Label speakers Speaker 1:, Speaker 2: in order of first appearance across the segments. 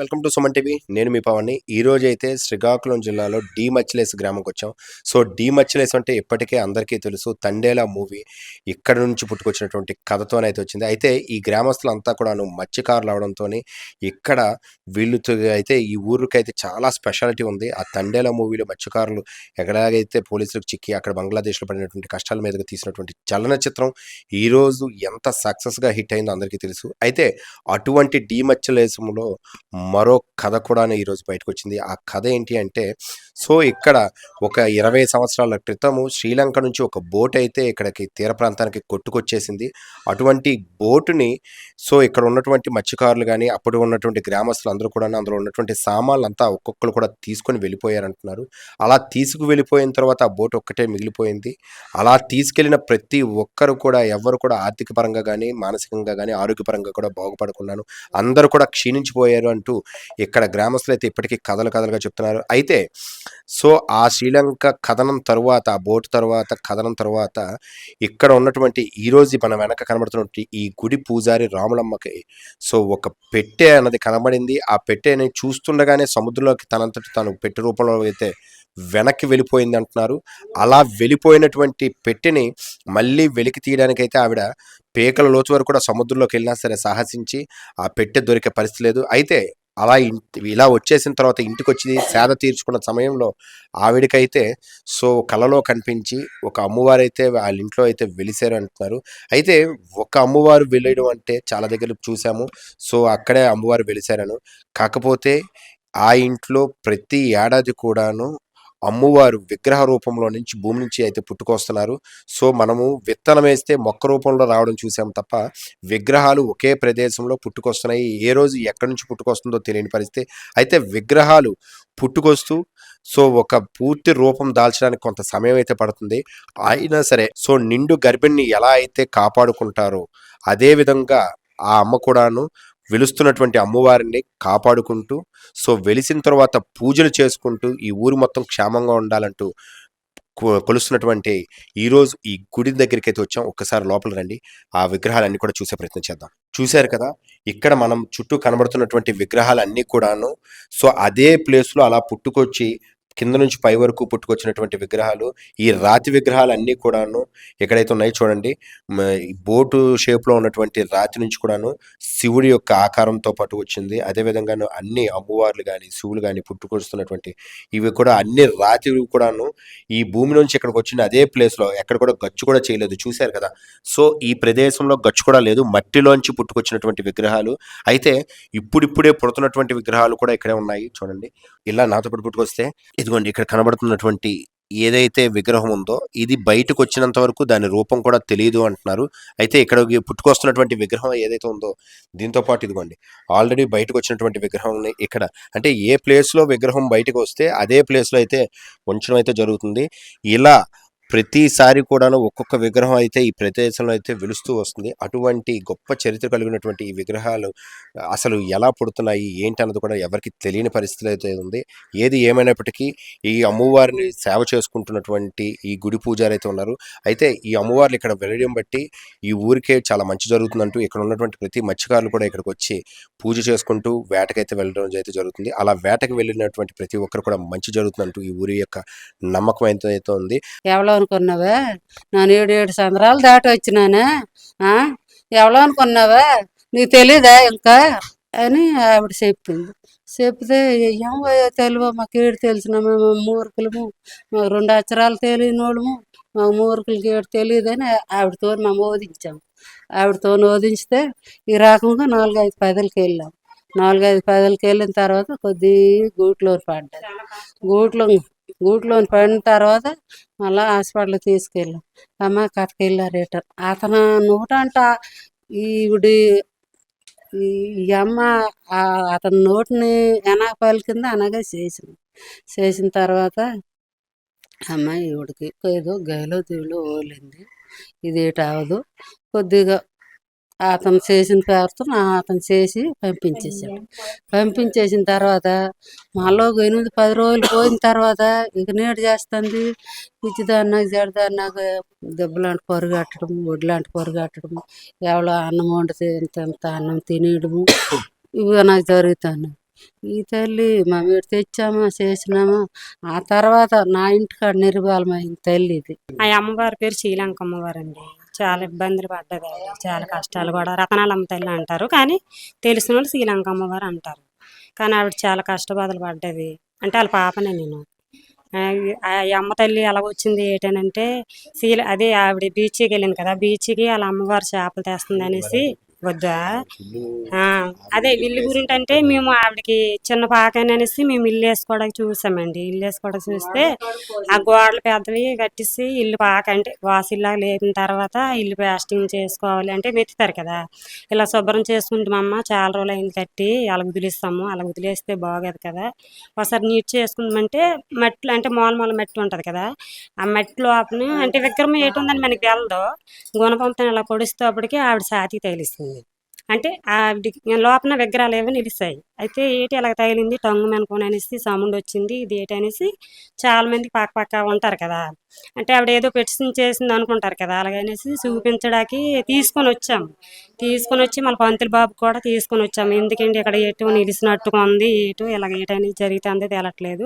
Speaker 1: Welcome to Suman TV. నేను మీ పవన్ని. ఈ రోజు అయితే శ్రీకాకుళం జిల్లాలో డి మచ్చలేస్ గ్రామంకి వచ్చాం సో డి మచ్చిలేస్ అంటే ఇప్పటికే అందరికీ తెలుసు. తండేలా మూవీ ఇక్కడ నుంచి పుట్టుకొచ్చినటువంటి కథతోనైతే వచ్చింది. అయితే ఈ గ్రామస్తులంతా కూడాను మత్స్యకారులు అవడంతో ఇక్కడ వీళ్ళతో అయితే ఈ ఊరికి అయితే చాలా స్పెషాలిటీ ఉంది. ఆ తండేలా మూవీలో మత్స్యకారులు ఎక్కడాగైతే పోలీసులకు చిక్కి అక్కడ బంగ్లాదేశ్లో పడినటువంటి కష్టాల మీదకి తీసినటువంటి చలనచిత్రం ఈరోజు ఎంత సక్సెస్గా హిట్ అయిందో అందరికీ తెలుసు. అయితే అటువంటి డీమచ్చలేసంలో మరో కథ కూడా ఈరోజు బయటకు వచ్చింది ఆ కథ ఏంటి అంటే సో ఇక్కడ ఒక ఇరవై సంవత్సరాల క్రితము శ్రీలంక నుంచి ఒక బోట్ అయితే ఇక్కడికి తీర ప్రాంతానికి కొట్టుకొచ్చేసింది. అటువంటి బోటుని సో ఇక్కడ ఉన్నటువంటి మత్స్యకారులు కానీ అప్పుడు ఉన్నటువంటి గ్రామస్తులు అందరూ కూడా అందులో ఉన్నటువంటి సామాన్లు అంతా ఒక్కొక్కరు కూడా తీసుకొని వెళ్ళిపోయారంటున్నారు. అలా తీసుకు వెళ్ళిపోయిన తర్వాత ఆ బోట్ ఒక్కటే మిగిలిపోయింది. అలా తీసుకెళ్ళిన ప్రతి ఒక్కరు కూడా ఎవరు కూడా ఆర్థిక పరంగా కానీ మానసికంగా కానీ ఆరోగ్యపరంగా కూడా బాగుపడుకున్నాను. అందరూ కూడా క్షీణించిపోయారు అంటూ ఇక్కడ గ్రామస్తులు అయితే ఇప్పటికీ కథలు కథలుగా చెప్తున్నారు. అయితే సో ఆ శ్రీలంక కథనం తరువాత ఆ బోటు తర్వాత కథనం తర్వాత ఇక్కడ ఉన్నటువంటి ఈ మన వెనక కనబడుతున్నటువంటి ఈ గుడి పూజారి రాములమ్మకి సో ఒక పెట్టె అన్నది కనబడింది. ఆ పెట్టెని చూస్తుండగానే సముద్రంలోకి తనంతటి తను పెట్టె రూపంలో అయితే వెనక్కి వెళ్ళిపోయింది అంటున్నారు. అలా వెళ్ళిపోయినటువంటి పెట్టెని మళ్ళీ వెలికి తీయడానికైతే ఆవిడ పేకల లోతు వరకు కూడా సముద్రంలోకి వెళ్ళినా సరే సాహసించి ఆ పెట్టె దొరికే పరిస్థితి లేదు. అయితే అలా ఇలా వచ్చేసిన తర్వాత ఇంటికి వచ్చి సేద తీర్చుకున్న సమయంలో ఆవిడకైతే సో కలలో కనిపించి ఒక అమ్మవారు అయితే వాళ్ళ ఇంట్లో అయితే వెలిసారు అంటున్నారు. అయితే ఒక అమ్మవారు వెళ్ళడం అంటే చాలా దగ్గర చూసాము. సో అక్కడే అమ్మవారు వెలిసారను. కాకపోతే ఆ ఇంట్లో ప్రతి ఏడాది కూడాను అమ్మవారు విగ్రహ రూపంలో నుంచి భూమి నుంచి అయితే పుట్టుకొస్తున్నారు. సో మనము విత్తనం వేస్తే మొక్క రూపంలో రావడం చూసాం తప్ప విగ్రహాలు ఒకే ప్రదేశంలో పుట్టుకొస్తున్నాయి. ఏ రోజు ఎక్కడి నుంచి పుట్టుకొస్తుందో తెలియని పరిస్థితి. అయితే విగ్రహాలు పుట్టుకొస్తూ సో ఒక పూర్తి రూపం దాల్చడానికి కొంత సమయం అయితే పడుతుంది. అయినా సరే సో నిండు గర్భిణిని ఎలా అయితే కాపాడుకుంటారో అదే విధంగా ఆ అమ్మ కూడాను వెలుస్తున్నటువంటి అమ్మవారిని కాపాడుకుంటూ సో వెలిసిన తర్వాత పూజలు చేసుకుంటూ ఈ ఊరు మొత్తం క్షేమంగా ఉండాలంటూ కొ- కొలుస్తున్నటువంటి ఈరోజు ఈ గుడి దగ్గరికి అయితే వచ్చాం. ఒక్కసారి లోపల రండి. ఆ విగ్రహాలన్నీ కూడా చూసే ప్రయత్నం చేద్దాం. చూశారు కదా ఇక్కడ మనం చుట్టూ కనబడుతున్నటువంటి విగ్రహాలన్నీ కూడాను సో అదే ప్లేస్లో అలా పుట్టుకొచ్చి కింద నుంచి పై వరకు పుట్టుకొచ్చినటువంటి విగ్రహాలు ఈ రాతి విగ్రహాలు అన్నీ కూడాను ఎక్కడైతే ఉన్నాయో చూడండి బోటు షేప్లో ఉన్నటువంటి రాతి నుంచి కూడాను శివుడి యొక్క ఆకారంతో పాటు వచ్చింది. అదేవిధంగా అన్ని అమ్మవార్లు కానీ శివులు కానీ పుట్టుకొస్తున్నటువంటి ఇవి కూడా అన్ని రాతి కూడాను ఈ భూమి నుంచి ఇక్కడికి వచ్చిన అదే ప్లేస్లో ఎక్కడ కూడా గచ్చు కూడా చేయలేదు. చూశారు కదా? సో ఈ ప్రదేశంలో గచ్చు కూడా లేదు. మట్టిలోంచి పుట్టుకొచ్చినటువంటి విగ్రహాలు. అయితే ఇప్పుడిప్పుడే పుడుతున్నటువంటి విగ్రహాలు కూడా ఇక్కడే ఉన్నాయి. చూడండి. ఇలా నాతో పాటు పుట్టుకొస్తే ఇదిగోండి ఇక్కడ కనబడుతున్నటువంటి ఏదైతే విగ్రహం ఉందో ఇది బయటకు వచ్చినంత వరకు దాని రూపం కూడా తెలియదు అంటున్నారు. అయితే ఇక్కడ పుట్టుకొస్తున్నటువంటి విగ్రహం ఏదైతే ఉందో దీంతో పాటు ఇదిగోండి ఆల్రెడీ బయటకు వచ్చినటువంటి విగ్రహం ఇక్కడ. అంటే ఏ ప్లేస్లో విగ్రహం బయటకు వస్తే అదే ప్లేస్లో అయితే ఉంచడం అయితే జరుగుతుంది. ఇలా ప్రతిసారి కూడాను ఒక్కొక్క విగ్రహం అయితే ఈ ప్రదేశంలో అయితే వెలుస్తూ వస్తుంది. అటువంటి గొప్ప చరిత్ర కలిగినటువంటి ఈ విగ్రహాలు అసలు ఎలా పుడుతున్నాయి? ఏంటి అన్నది కూడా ఎవరికి తెలియని పరిస్థితి అయితే ఉంది. ఏది ఏమైనప్పటికీ ఈ అమ్మవారిని సేవ చేసుకుంటున్నటువంటి ఈ గుడి పూజారి అయితే ఉన్నారు. అయితే ఈ అమ్మవార్లు ఇక్కడ వెళ్ళడం బట్టి ఈ ఊరికే చాలా మంచి జరుగుతుందంటూ ఇక్కడ ఉన్నటువంటి ప్రతి మత్స్యకారులు కూడా ఇక్కడికి వచ్చి పూజ చేసుకుంటూ వేటకైతే వెళ్ళడం అయితే జరుగుతుంది. అలా వేటకి వెళ్ళినటువంటి ప్రతి ఒక్కరు కూడా మంచి జరుగుతుందంటూ ఈ ఊరి యొక్క నమ్మకం అయితే ఉంది.
Speaker 2: కేవలం అనుకున్నావా? నేను ఏడు ఏడు సంవత్సరాలు దాటి వచ్చినానే ఆ? అనుకున్నావా? నీకు తెలీదా ఇంకా? అని ఆవిడ చెప్పింది. చెప్తే ఏమో తెలివ మాకు ఏడు తెలిసిన మేము మూర్ఖులము. మాకు రెండు అక్షరాలు తెలియని వాళ్ళము మా మూర్ఖులకి ఏడు తెలియదని ఆవిడతో మేము ఓదించాము ఆవిడతో ఓదించితే ఈ రకంగా నాలుగైదు పదలకి వెళ్ళాం. నాలుగైదు పదలకి వెళ్ళిన తర్వాత కొద్ది గూట్లో పడ్డది గూట్లో గూట్లో పడిన తర్వాత మళ్ళా హాస్పిటల్కి తీసుకెళ్ళాం. అమ్మ కట్టకి వెళ్ళారేట అతను నోటంట ఈవిడి ఈ ఈ అమ్మ అతని నోటిని వెనక పలికింది అనగా చేసింది. చేసిన తర్వాత అమ్మ ఈవిడికి ఏదో గైలో దీవిలో ఓలింది. ఇది ఏటి అవ్వదు కొద్దిగా అతను చేసిన పేరుతో అతను చేసి పంపించేసాడు పంపించేసిన తర్వాత మళ్ళీ ఒక ఎనిమిది పది రోజులు పోయిన తర్వాత ఇక నీడు చేస్తుంది. పిచ్చిదాన్నాక జడదాన్నాక దెబ్బలాంటి పొరుగట్టడం ఒడిలాంటి పొరుగట్టడం కట్టడం ఎవరో అన్నం వండితే ఇంత ఇంత అన్నం తినేయడము ఇవి నాకు జరుగుతాను. ఈ తల్లి మా మీరు తెచ్చామా చేసినామా ఆ తర్వాత నా ఇంటికాడ నిర్బాలమైన తల్లి ఇది.
Speaker 3: ఆ అమ్మవారి పేరు శ్రీలంక అమ్మవారు అండి చాలా ఇబ్బందులు పడ్డది చాలా కష్టాలు కూడా రతనాలమ్మ తల్లి అంటారు. కానీ తెలిసిన వాళ్ళు శ్రీలంక అమ్మవారు అంటారు. కానీ ఆవిడ చాలా కష్టబాధలు పడ్డది. అంటే వాళ్ళ పాపనే నేను. ఆ అమ్మ తల్లి ఎలా వచ్చింది ఏంటనంటే శీల అదే ఆవిడ బీచ్కి వెళ్ళింది కదా బీచ్కి వాళ్ళ అమ్మవారు చేపలు తెస్తుంది అనేసి వద్దా? అదే ఇల్లు గురించి అంటే మేము ఆవిడకి చిన్న పాకని అనేసి మేము ఇల్లు వేసుకోవడానికి చూసామండి. ఇల్లు వేసుకోవడానికి చూస్తే ఆ గోడలు పెద్దవి కట్టేసి ఇల్లు పాక అంటే వాసిల్లా లేపిన తర్వాత ఇల్లు ప్లాస్టింగ్ చేసుకోవాలి అంటే మెత్తుతారు కదా. ఇలా శుభ్రం చేసుకుంటామమ్మ చాలా రోజులు అయింది కట్టి అలా వదిలేస్తాము. అలా వదిలేస్తే బాగోదు కదా. ఒకసారి నీట్ చేసుకుందామంటే మట్లు అంటే మూల మూల మట్టి ఉంటుంది కదా. ఆ మట్టి లోపల అంటే విగ్రహం ఏటి ఉందని మనకి తెలదు. గుణపంతో ఇలా పొడిస్తేప్పటికి ఆవిడ సాతి తగిలిస్తుంది. అంటే ఆ లోపల విగ్రహాలు ఏవో నిలిచాయి అయితే ఏటి ఎలా తగిలింది? టంగు మెనుకొని అనేసి సౌండ్ వచ్చింది. ఇది ఏటి అనేసి చాలా మంది పక్క పక్క ఉంటారు కదా. అంటే ఆవిడ ఏదో పెటిషన్ చేసింది అనుకుంటారు కదా. అలాగనేసి చూపించడానికి తీసుకొని వచ్చాము. తీసుకొని వచ్చి మళ్ళీ పంతులు బాబు కూడా తీసుకొని వచ్చాము. ఎందుకండి ఇక్కడ ఎటు నిలిచినట్టుగా ఉంది? ఎటు ఇలాగ ఏటనేది జరుగుతుంది? తేలట్లేదు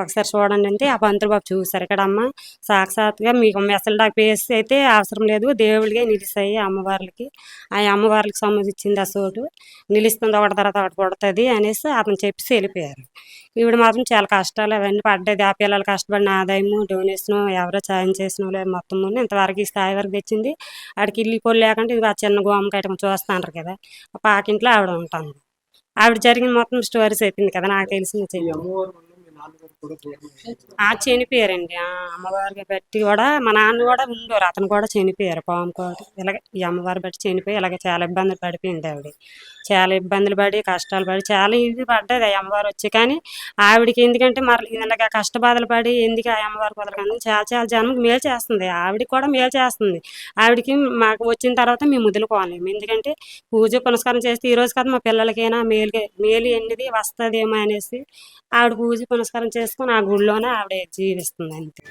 Speaker 3: ఒకసారి చూడండి అంటే ఆ పంతులు బాబు చూసారు ఇక్కడ అమ్మ సాక్షాత్గా మీకు మెసలు డాక్ పేసి అయితే అవసరం లేదు. దేవుడిగా నిలిచాయి అమ్మవార్లకి. ఆ అమ్మవార్లకి సంబంధించింది ఆ చోటు నిలుస్తుంది ఒకటి తర్వాత ఒకటి పుడుతుంది అనేసి అతను చెప్పేసి వెళ్ళిపోయారు. ఈవిడ మాత్రం చాలా కష్టాలు అవన్నీ పడ్డది. ఆ పిల్లలు కష్టపడిన ఆదాయము డొనేషన్ ఎవరో సాయం చేసిన వాళ్ళు మొత్తం ఇంతవరకు ఈ స్థాయి వరకు తెచ్చింది. ఆడికి ఇల్లు పొల్లు లేకుండా ఇది ఆ చిన్న గోమ కట్టం చూస్తాను కదా ఆ పాకింట్లో ఆవిడ ఉంటాను ఆవిడ జరిగిన మొత్తం స్టోరీస్ చెప్పింది కదా నాకు తెలిసింది చెయ్యము ఆ చనిపోయారండి. ఆ బట్టి కూడా మా నాన్న కూడా ఉండేవారు. అతను కూడా చనిపోయారు పాము కోటి ఇలాగ ఈ అమ్మవారి బట్టి చనిపోయి ఇలాగ చాలా ఇబ్బందులు పడిపోయింది ఆవిడ. చాలా ఇబ్బందులు పడి కష్టాలు పడి చాలా ఇది పడ్డది ఆ అమ్మవారు వచ్చి. కానీ ఆవిడకి ఎందుకంటే మరి ఇలాగ కష్టబాధలు పడి ఎందుకు ఆ అమ్మవారి కుదరకండి చాలా చాలా జనం మేలు చేస్తుంది. ఆవిడకి కూడా మేలు చేస్తుంది. ఆవిడకి మాకు వచ్చిన తర్వాత మేము వదులుకోలేము ఎందుకంటే పూజ పునస్కారం చేస్తే ఈ రోజు కదా మా పిల్లలకైనా మేలు మేలు ఎన్నిది వస్తుందేమో అనేసి ఆవిడ పూజ పునస్కారం చేసుకొని ఆ గుడిలోనే ఆవిడ జీవిస్తుంది అంతే